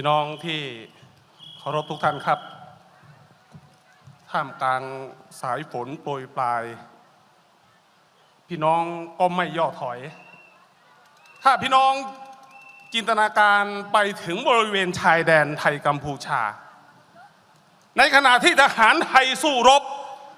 พี่น้องที่เคารพทุกท่านครับ ท่ามกลางสายฝนโปรยปลาย พี่น้องก็ไม่ย่อถอย ถ้าพี่น้องจินตนาการไปถึงบริเวณชายแดนไทยกัมพูชา ในขณะที่ทหารไทยสู้รบ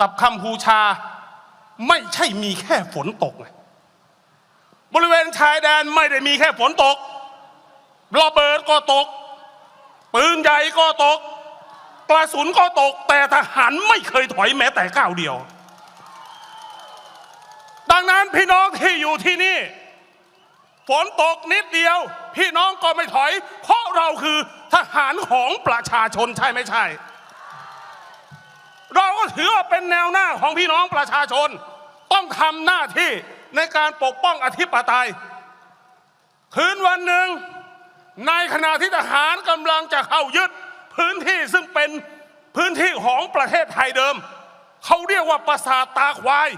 กับกัมพูชา ไม่ใช่มีแค่ฝนตก บริเวณชายแดนไม่ได้มีแค่ฝนตกระเบิดก็ตก ปืนใหญ่ก็ตก กระสุนก็ตก แต่ทหารไม่เคยถอยแม้แต่ก้าวเดียว ดังนั้นพี่น้องที่อยู่ที่นี่ฝนตกนิดเดียว พี่น้องก็ไม่ถอย เพราะเราคือทหารของประชาชนใช่ไม่ใช่ เราก็ถือว่าเป็นแนวหน้าของพี่น้องประชาชน ต้องทำหน้าที่ในการปกป้องอธิปไตยคืนวันหนึ่ง ในขณะที่ทหารกำลังจะเข้ายึดพื้นที่ซึ่งเป็นพื้นที่ของประเทศไทยเดิม เขาเรียกว่าปราสาทตาควาย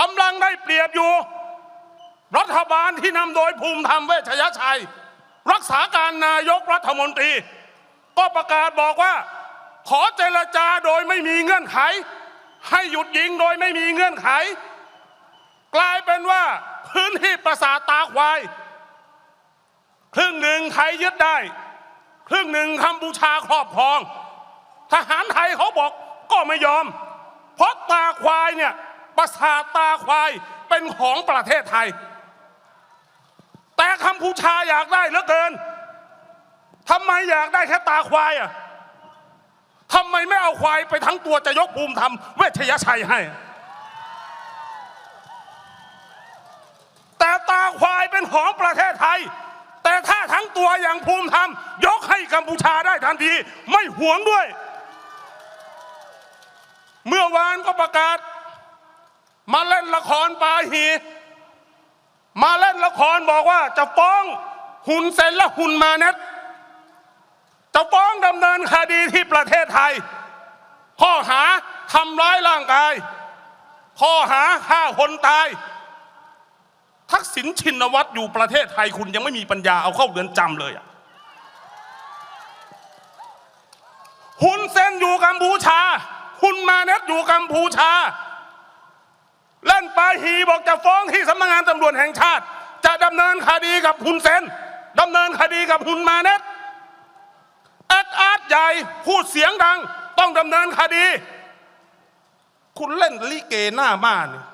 กำลังได้เปรียบอยู่ รัฐบาลที่นำโดยภูมิธรรมเวชยชัย รักษาการนายกรัฐมนตรี ก็ประกาศบอกว่า ขอเจรจาโดยไม่มีเงื่อนไข ให้หยุดยิงโดยไม่มีเงื่อนไข กลายเป็นว่าพื้นที่ปราสาทตาควาย งหนึ่งไทยยึดได้ ครึ่งหนึ่งกัมพูชาครอบครอง ทหารไทยเขาบอกก็ไม่ยอม เพราะตาควายเนี่ยปราสาทตาควายเป็นของประเทศไทย แต่กัมพูชาอยากได้เหลือเกินทำไมอยากได้แค่ตาควายอะทำไมไม่เอาควายไปทั้งตัวจะยกภูมิธรรมเวชยชัยให้ แต่ตาควายเป็นของประเทศไทย แต่ถ้าทั้งตัวอย่างภูมิธรรม ยกให้กัมพูชาได้ทันที ไม่หวงด้วย เมื่อวานก็ประกาศ มาเล่นละครปาหี มาเล่นละครบอกว่าจะฟ้องหุนเซนและหุนมาเน็ตจะฟ้องดำเนินคดีที่ประเทศไทย ข้อหาทำร้ายร่างกาย ข้อหาฆ่าคนตาย ทักษิณชินวัตรอยู่ประเทศไทยคุณยังไม่มีปัญญาเอาเข้าเรือนจำเลยอะฮุนเซนอยู่กัมพูชาฮุนมาเน็ตอยู่กัมพูชา เล่นปาฮีบอกจะฟ้องที่สำนักงานตำรวจแห่งชาติ จะดำเนินคดีกับฮุนเซนดำเนินคดีกับฮุนมาเน็ตแอดอาร์ตใหญ่พูดเสียงดัง ต้องดำเนินคดี คุณเล่นลิเกหน้าบ้านเนี่ย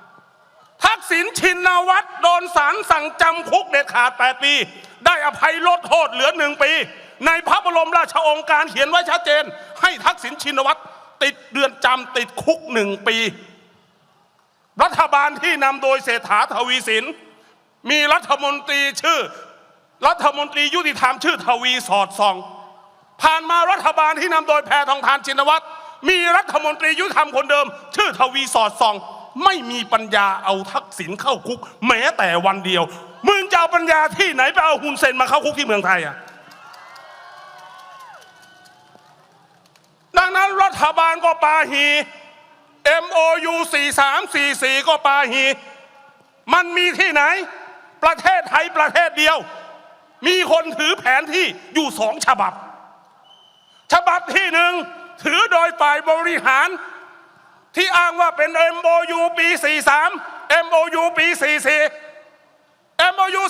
กษิณชินวัตรโดนศาลสั่งจำคุกเด็ดขาด 8 ปี ได้อภัยลดโทษเหลือหนึ่งปี ในพระบรมราชโองการเขียนไว้ชัดเจน ให้ทักษิณชินวัตรติดเดือนจำติดคุกหนึ่งปี รัฐบาลที่นำโดยเศรษฐาทวีสิน มีรัฐมนตรีชื่อ รัฐมนตรียุติธรรมชื่อทวีสอดส่อง ผ่านมารัฐบาลที่นำโดยแพทองทานชินวัตรมีรัฐมนตรียุติธรรมคนเดิม ชื่อทวีสอดส่อง ไม่มีปัญญาเอาทักษิณเข้าคุก แม้แต่วันเดียว มึงจะเอาปัญญาที่ไหนไปเอาฮุนเซนมาเข้าคุกที่เมืองไทยอะดังนั้นรัฐบาลก็ปาหี MOU 4344 ก็ปาหี มันมีที่ไหน ประเทศไทยประเทศเดียว มีคนถือแผนที่อยู่สองฉบับ ฉบับที่หนึ่งถือโดยฝ่ายบริหาร ที่อ้างว่าเป็น MOU ปี 43 MOU ปี 44 MOU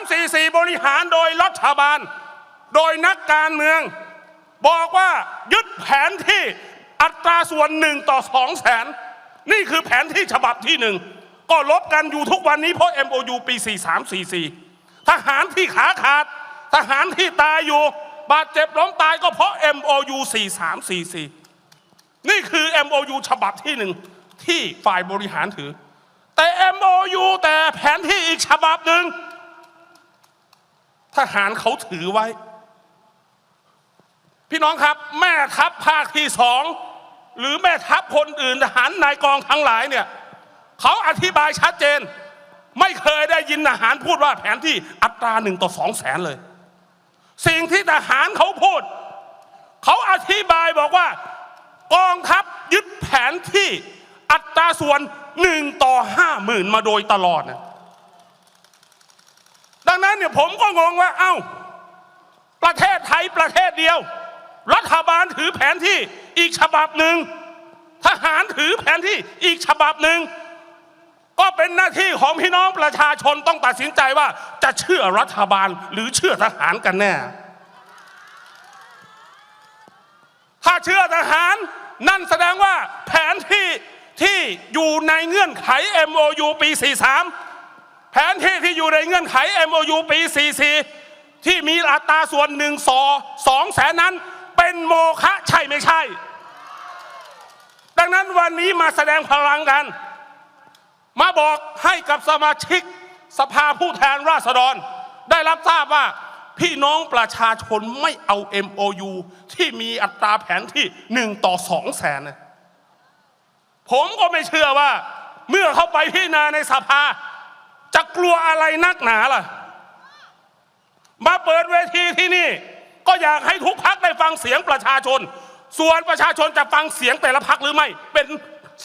4344 บริหารโดยรัฐบาล โดยนักการเมือง บอกว่ายึดแผนที่อัตราส่วนหนึ่งต่อสองแสนนี่คือแผนที่ฉบับที่หนึ่งก็ลบกันอยู่ทุกวันนี้เพราะ MOU ปี 4344 ทหารที่ขาขาด ทหารที่ตายอยู่ บาดเจ็บล้มตายก็เพราะ MOU 4344 นี่คือ MOU ฉบับที่หนึ่งที่ฝ่ายบริหารถือ แต่ MOU แต่แผนที่อีกฉบับหนึ่งทหารเขาถือไว้ พี่น้องครับ แม่ทัพภาคที่สองหรือแม่ทัพคนอื่นทหารนายกองทั้งหลายเนี่ยเขาอธิบายชัดเจน ไม่เคยได้ยินทหารพูดว่าแผนที่อัตราหนึ่งต่อสองแสนเลย สิ่งที่ทหารเขาพูด เขาอธิบายบอกว่า กองทัพยึดแผนที่อัตราส่วนหนึ่งต่อห้าหมื่นมาโดยตลอดนะดังนั้นเนี่ยผมก็งงว่า เอ้า ประเทศไทยประเทศเดียว รัฐบาลถือแผนที่อีกฉบับหนึ่งทหารถือแผนที่อีกฉบับหนึ่งก็เป็นหน้าที่ของพี่น้องประชาชนต้องตัดสินใจว่าจะเชื่อรัฐบาลหรือเชื่อทหารกันแน่ ถ้าเชื่อทหาร นั่นแสดงว่าแผนที่ที่อยู่ในเงื่อนไข MOU ปี 43 แผนที่ที่อยู่ในเงื่อนไข MOU ปี 44 ที่มีอัตราส่วนหนึ่งสอสองแสนนั้น เป็นโมฆะใช่ไม่ใช่ ดังนั้นวันนี้มาแสดงพลังกัน มาบอกให้กับสมาชิกสภาผู้แทนราษฎร ได้รับทราบว่า พี่น้องประชาชนไม่เอา MOU ที่มีอัตราแผนที่หนึ่งต่อสองแสนนะผมก็ไม่เชื่อว่า เมื่อเขาไปพิจารณาในสภา จะกลัวอะไรนักหนาล่ะ มาเปิดเวทีที่นี่ ก็อยากให้ทุกพักได้ฟังเสียงประชาชน ส่วนประชาชนจะฟังเสียงแต่ละพักหรือไม่ เป็น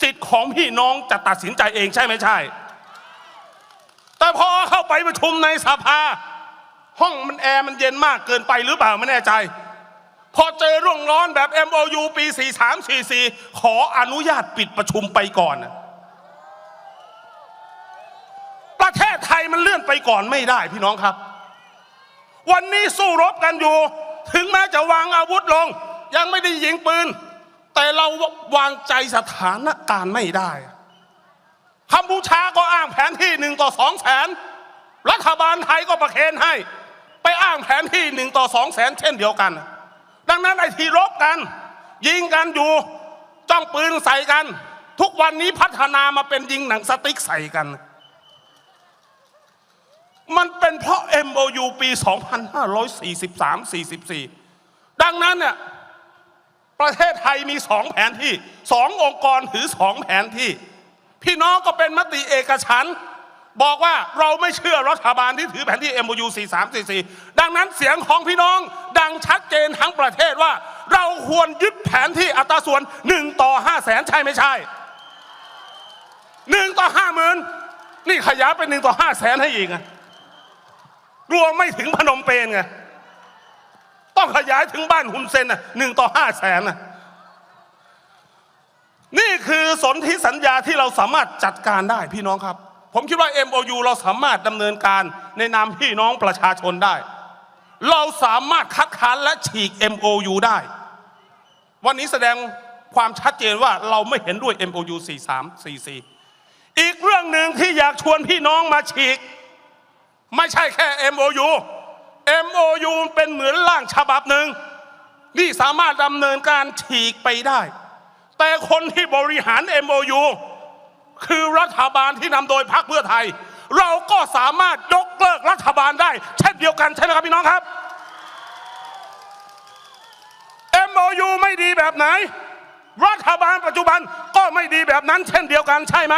สิทธิ์ของพี่น้องจะตัดสินใจเองใช่ไหมใช่ แต่พอเข้าไปประชุมในสภา ห้องมันแอร์มันเย็นมากเกินไปหรือเปล่าไม่แน่ใจ พอเจอร่วงร้อนแบบ MOU ปี 4344 ขออนุญาตปิดประชุมไปก่อนนะประเทศไทยมันเลื่อนไปก่อนไม่ได้พี่น้องครับ วันนี้สู้รบกันอยู่ ถึงแม้จะวางอาวุธลง ยังไม่ได้ยิงปืน แต่เราวางใจสถานการณ์ไม่ได้กัมพูชาก็อ้างแผนที่หนึ่งต่อสองแสนรัฐบาลไทยก็ประเคนให้ ไปอ้างแผนที่หนึ่งต่อสองแสนเช่นเดียวกัน ดังนั้นไอ้ที่รบกัน ยิงกันอยู่จ้องปืนใส่กัน ทุกวันนี้พัฒนามาเป็นยิงหนังสติ๊กใส่กัน มันเป็นเพราะ MOU ปี 2543-44 ดังนั้นเนี่ยประเทศไทยมีสองแผนที่สององค์กรถือสองแผนที่ พี่น้องก็เป็นมติเอกฉันท์ บอกว่าเราไม่เชื่อรัฐบาลที่ถือแผนที่ MOU 4344 ดังนั้นเสียงของพี่น้องดังชัดเจนทั้งประเทศว่า เราควรยึดแผนที่อัตราส่วน 1 ต่อ 5 แสนใช่ไม่ใช่ 1 ต่อ 5 หมื่นนี่ขยายเป็น 1 ต่อ 5 แสนให้อีกอะรวมไม่ถึงพนมเปญไงต้องขยายถึงบ้านฮุนเซนอะหนึ่งต่อห้าแสนอะนี่คือสนธิสัญญาที่เราสามารถจัดการได้พี่น้องครับ ผมคิดว่า MOU เราสามารถดำเนินการในนามพี่น้องประชาชนได้ เราสามารถคัดค้านและฉีก MOU ได้ วันนี้แสดงความชัดเจนว่าเราไม่เห็นด้วย MOU 4344 อีกเรื่องหนึ่งที่อยากชวนพี่น้องมาฉีก ไม่ใช่แค่ MOU MOU เป็นเหมือนร่างฉบับหนึ่งนี่สามารถดำเนินการฉีกไปได้ แต่คนที่บริหาร MOU คือรัฐบาลที่นำโดยพรรคเพื่อไทย เราก็สามารถยกเลิกรัฐบาลได้ เช่นเดียวกันใช่ไหมครับพี่น้องครับ MOU ไม่ดีแบบไหน รัฐบาลปัจจุบันก็ไม่ดีแบบนั้น เช่นเดียวกันใช่ไหม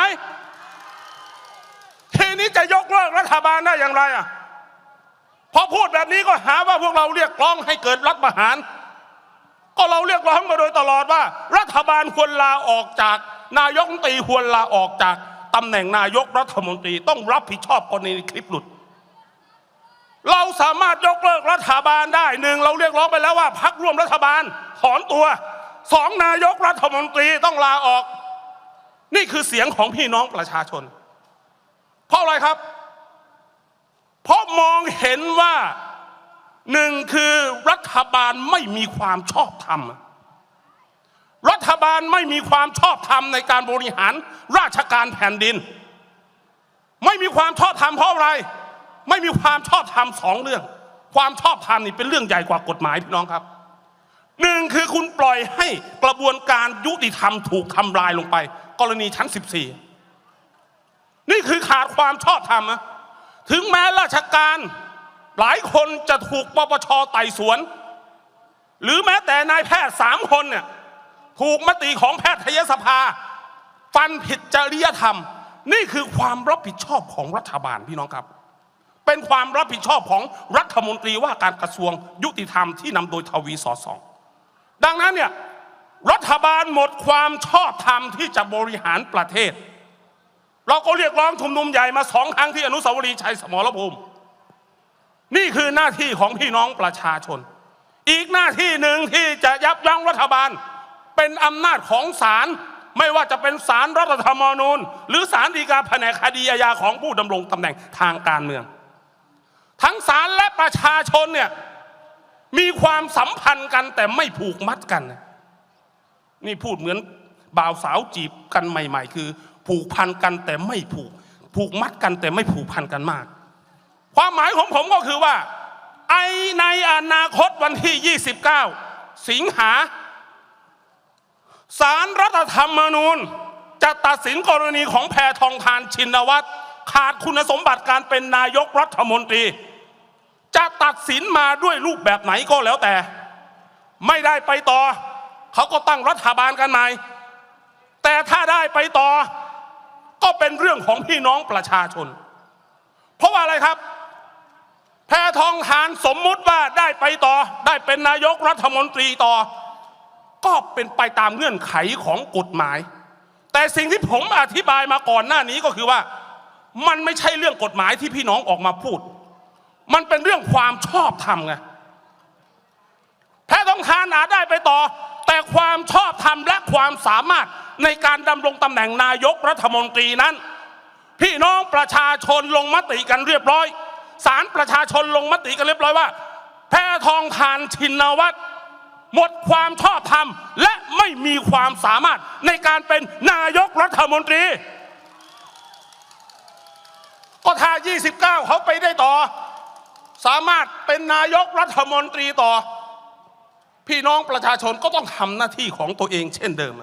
ทีนี้จะยกเลิกรัฐบาลได้อย่างไรอะพอพูดแบบนี้ก็หาว่าพวกเราเรียกร้องให้เกิดรัฐประหาร ก็เราเรียกร้องมาโดยตลอดว่า รัฐบาลควรลาออกจาก นายกตีควรลาออกจากตำแหน่งนายกรัฐมนตรีต้องรับผิดชอบกรณีคลิปหลุด เราสามารถยกเลิกรัฐบาลได้หนึ่งเราเรียกร้องไปแล้วว่าพักร่วมรัฐบาลถอนตัวสองนายกรัฐมนตรีต้องลาออก นี่คือเสียงของพี่น้องประชาชน เพราะอะไรครับ เพราะมองเห็นว่าหนึ่งคือรัฐบาลไม่มีความชอบธรรม บาลไม่มีความชอบธรรมในการบริหารราชการแผ่นดิน ไม่มีความชอบธรรมเพราะอะไร ไม่มีความชอบธรรมสองเรื่อง ความชอบธรรมนี่เป็นเรื่องใหญ่กว่ากฎหมายพี่น้องครับหนึ่งคือคุณปล่อยให้กระบวนการยุติธรรมถูกทำลายลงไป กรณีชั้น 14 นี่คือขาดความชอบธรรมนะถึงแม้ราชการหลายคนจะถูกปปชไต่สวน หรือแม้แต่นายแพทย์สามคนเนี่ย ถูกมติของแพทยสภา ฟันผิดจริยธรรม นี่คือความรับผิดชอบของรัฐบาลพี่น้องครับ เป็นความรับผิดชอบของรัฐมนตรีว่าการกระทรวงยุติธรรมที่นำโดยทวีสอสองดังนั้นเนี่ยรัฐบาลหมดความชอบธรรมที่จะบริหารประเทศ เราก็เรียกร้องชุมนุมใหญ่มาสองครั้งที่อนุสาวรีย์ชัยสมรภูมิ นี่คือหน้าที่ของพี่น้องประชาชน อีกหน้าที่หนึ่งที่จะยับยั้งรัฐบาล เป็นอำนาจของศาลไม่ว่าจะเป็นศาลรัฐธรรมนูญ หรือศาลฎีกาแผนกคดีอาญาของผู้ดำรงตำแหน่งทางการเมือง ทั้งศาลและประชาชนเนี่ยมีความสัมพันธ์กันแต่ไม่ผูกมัดกันนะนี่พูดเหมือนบ่าวสาวจีบกันใหม่ ๆ คือ ผูกพันกันแต่ไม่ผูก ผูกมัดกันแต่ไม่ผูกพันกันมาก ความหมายของผมก็คือว่า ไอในอนาคตวันที่ 29 สิงหา สารรัฐธรรมนูญ จะตัดสินกรณีของแพทองทานชินวัตรขาดคุณสมบัติการเป็นนายกรัฐมนตรี จะตัดสินมาด้วยรูปแบบไหนก็แล้วแต่ ไม่ได้ไปต่อ เขาก็ตั้งรัฐบาลกันใหม่แต่ถ้าได้ไปต่อ ก็เป็นเรื่องของพี่น้องประชาชน เพราะว่าอะไรครับ แพทองทานสมมุติว่าได้ไปต่อ ได้เป็นนายกรัฐมนตรีต่อ ก็เป็นไปตามเงื่อนไขของกฎหมาย แต่สิ่งที่ผมอธิบายมาก่อนหน้านี้ก็คือว่า มันไม่ใช่เรื่องกฎหมายที่พี่น้องออกมาพูด มันเป็นเรื่องความชอบธรรมไงแพทองทานอาจได้ไปต่อ แต่ความชอบธรรมและความสามารถในการดำรงตำแหน่งนายกรัฐมนตรีนั้น พี่น้องประชาชนลงมติกันเรียบร้อยศาลประชาชนลงมติกันเรียบร้อยว่า แพทองทานชินวัตร หมดความชอบธรรม และไม่มีความสามารถในการเป็นนายกรัฐมนตรี ก็ถ้า 29 เขาไปได้ต่อ สามารถเป็นนายกรัฐมนตรีต่อ พี่น้องประชาชนก็ต้องทำหน้าที่ของตัวเองเช่นเดิม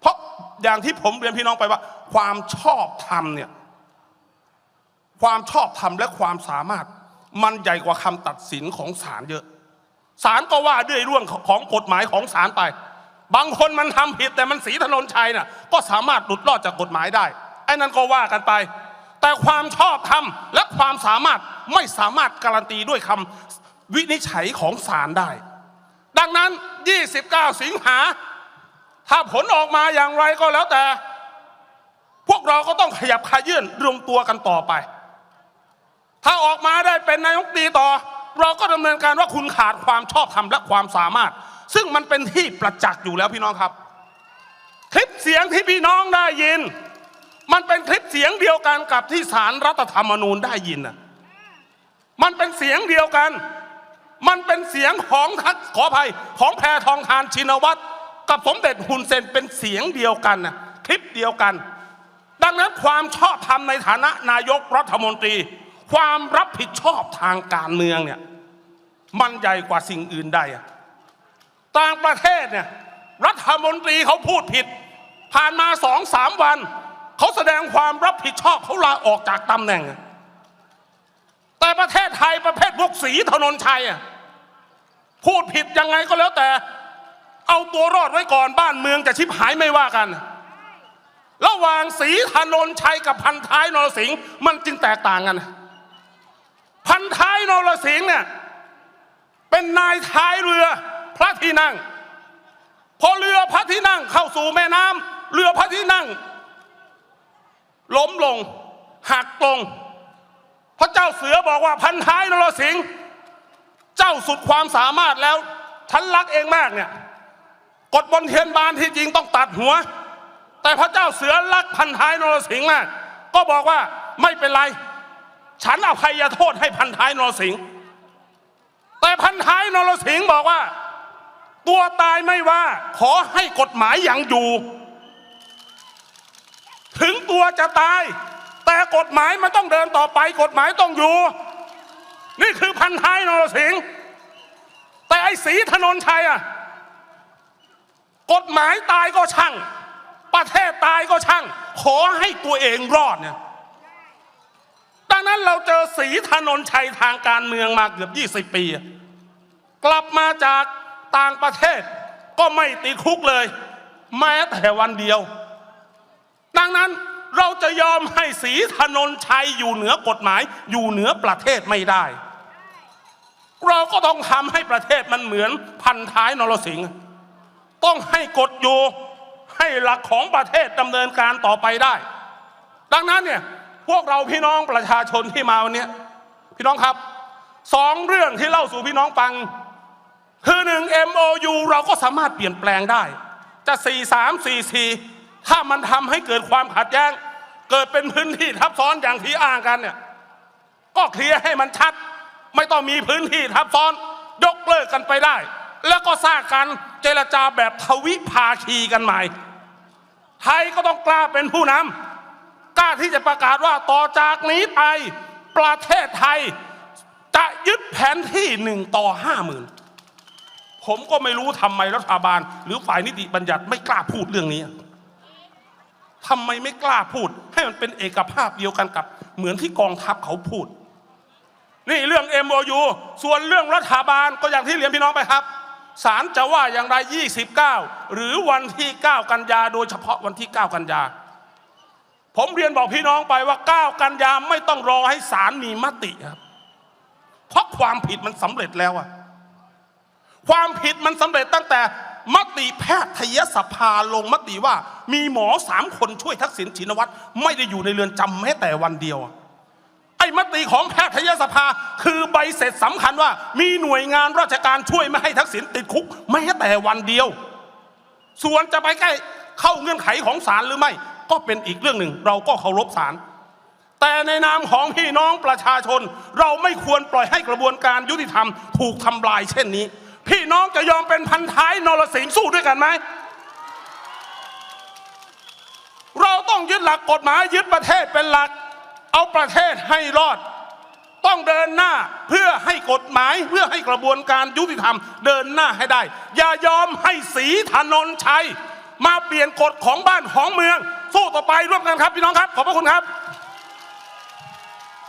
เพราะอย่างที่ผมเรียนพี่น้องไปว่า ความชอบธรรมเนี่ยความชอบธรรมและความสามารถ มันใหญ่กว่าคำตัดสินของศาลเยอะ ศาลก็ว่าด้วยเรื่องของกฎหมายของศาลไป บางคนมันทำผิดแต่มันสีถนนชัยน่ะก็สามารถหลุดรอดจากกฎหมายได้ไอ้นั่นก็ว่ากันไป แต่ความชอบธรรมและความสามารถไม่สามารถการันตีด้วยคำวินิจฉัยของศาลได้ ดังนั้น 29 สิงหา ถ้าผลออกมาอย่างไรก็แล้วแต่ พวกเราก็ต้องขยับขยื่นรวมตัวกันต่อไป ถ้าออกมาได้เป็นนายกดีต่อ เราก็ดำเนินการว่าคุณขาดความชอบธรรมและความสามารถ ซึ่งมันเป็นที่ประจักษ์อยู่แล้วพี่น้องครับ คลิปเสียงที่พี่น้องได้ยิน มันเป็นคลิปเสียงเดียวกันกับที่สารรัฐธรรมนูญได้ยินน่ะมันเป็นเสียงเดียวกัน มันเป็นเสียงของทักขออภัยของแพทองทานชินวัตรกับสมเด็จฮุนเซนเป็นเสียงเดียวกันนะคลิปเดียวกัน ดังนั้นความชอบธรรมในฐานะนายกรัฐมนตรี ความรับผิดชอบทางการเมืองเนี่ยมันใหญ่กว่าสิ่งอื่นใดอะต่างประเทศเนี่ยรัฐมนตรีเขาพูดผิด ผ่านมาสองสามวัน เขาแสดงความรับผิดชอบเขาลาออกจากตำแหน่ง แต่ประเทศไทยประเภทพวกสีถนนชัยอะพูดผิดยังไงก็แล้วแต่ เอาตัวรอดไว้ก่อนบ้านเมืองจะชิบหายไม่ว่ากัน ระหว่างสีถนนชัยกับพันท้ายนรสิงห์มันจึงแตกต่างกัน พันท้ายนรสิงห์เนี่ยเป็นนายท้ายเรือพระที่นั่ง พอเรือพระที่นั่งเข้าสู่แม่น้ำเรือพระที่นั่ง ล้มลงหักลง พระเจ้าเสือบอกว่าพันท้ายนรสิงห์เจ้าสุดความสามารถแล้วฉันรักเองมากเนี่ยกฎบนเทียนบานที่จริงต้องตัดหัว แต่พระเจ้าเสือรักพันท้ายนรสิงห์มากก็บอกว่าไม่เป็นไร ฉันอภัยโทษให้พันท้ายนรสิงห์แต่พันท้ายนรสิงห์บอกว่า ตัวตายไม่ว่า ขอให้กฎหมายยังอยู่ ถึงตัวจะตาย แต่กฎหมายมันต้องเดินต่อไป กฎหมายต้องอยู่ นี่คือพันท้ายนรสิงห์แต่ไอ้สีถนนชัยอะกฎหมายตายก็ช่าง ประเทศตายก็ช่าง ขอให้ตัวเองรอดเนี่ย งนั้นเราเจอสีถนนชัยทางการเมืองมาเกือบ 20 ปี กลับมาจากต่างประเทศ ก็ไม่ติดคุกเลยแม้แต่วันเดียว ดังนั้นเราจะยอมให้สีถนนชัยอยู่เหนือกฎหมาย อยู่เหนือประเทศไม่ได้ เราก็ต้องทำให้ประเทศมันเหมือนพันท้ายนรสิงห์ต้องให้กฎอยู่ให้หลักของประเทศดำเนินการต่อไปได้ ดังนั้นเนี่ย พวกเราพี่น้องประชาชนที่มาวันนี้พี่น้องครับสองเรื่องที่เล่าสู่พี่น้องฟัง คือหนึ่ง MOU เราก็สามารถเปลี่ยนแปลงได้ จะ 4 3 4 4 ถ้ามันทำให้เกิดความขัดแย้ง เกิดเป็นพื้นที่ทับซ้อนอย่างที่อ้างกันเนี่ยก็เคลียร์ให้มันชัด ไม่ต้องมีพื้นที่ทับซ้อน ยกเลิกกันไปได้ แล้วก็สร้างการเจรจาแบบทวิภาคีกันใหม่ ไทยก็ต้องกล้าเป็นผู้นำ กล้าที่จะประกาศว่าต่อจากนี้ไปประเทศไทย จะยึดแผนที่หนึ่งต่อห้าหมื่นผมก็ไม่รู้ทำไมรัฐบาล หรือฝ่ายนิติบัญญัติไม่กล้าพูดเรื่องนี้ทำไมไม่กล้าพูด ให้มันเป็นเอกภาพเดียวกันกับ เหมือนที่กองทัพเขาพูด นี่เรื่อง MOU ส่วนเรื่องรัฐบาลก็อย่างที่เรียนพี่น้องไปครับศาลจะว่าอย่างไร 29 หรือวันที่ 9 กันยา โดยเฉพาะวันที่ 9 กันยา ผมเรียนบอกพี่น้องไปว่า9กันยาไม่ต้องรอให้ศาลมีมติครับเพราะความผิดมันสำเร็จแล้วอะความผิดมันสำเร็จตั้งแต่มติแพทยสภาลงมติว่า มีหมอสามคนช่วยทักษิณชินวัตรไม่ได้อยู่ในเรือนจำแม้แต่วันเดียวไอ้มติของแพทยสภาคือใบเสร็จสำคัญว่า มีหน่วยงานราชการช่วยไม่ให้ทักษิณติดคุกแม้แต่วันเดียว ส่วนจะไปใกล้เข้าเงื่อนไขของศาลหรือไม่ ก็เป็นอีกเรื่องหนึ่ง เราก็เคารพศาลแต่ในนามของพี่น้องประชาชน เราไม่ควรปล่อยให้กระบวนการยุติธรรม ถูกทำลายเช่นนี้ พี่น้องจะยอมเป็นพันท้ายนรสิงห์สู้ด้วยกันไหมเราต้องยึดหลักกฎหมายยึดประเทศเป็นหลัก เอาประเทศให้รอด ต้องเดินหน้าเพื่อให้กฎหมายเพื่อให้กระบวนการยุติธรรม เดินหน้าให้ได้ อย่ายอมให้สีถนนชัย มาเปลี่ยนกฎของบ้านของเมือง สู้ต่อไปร่วมกันครับพี่น้องครับ ขอบพระคุณครับ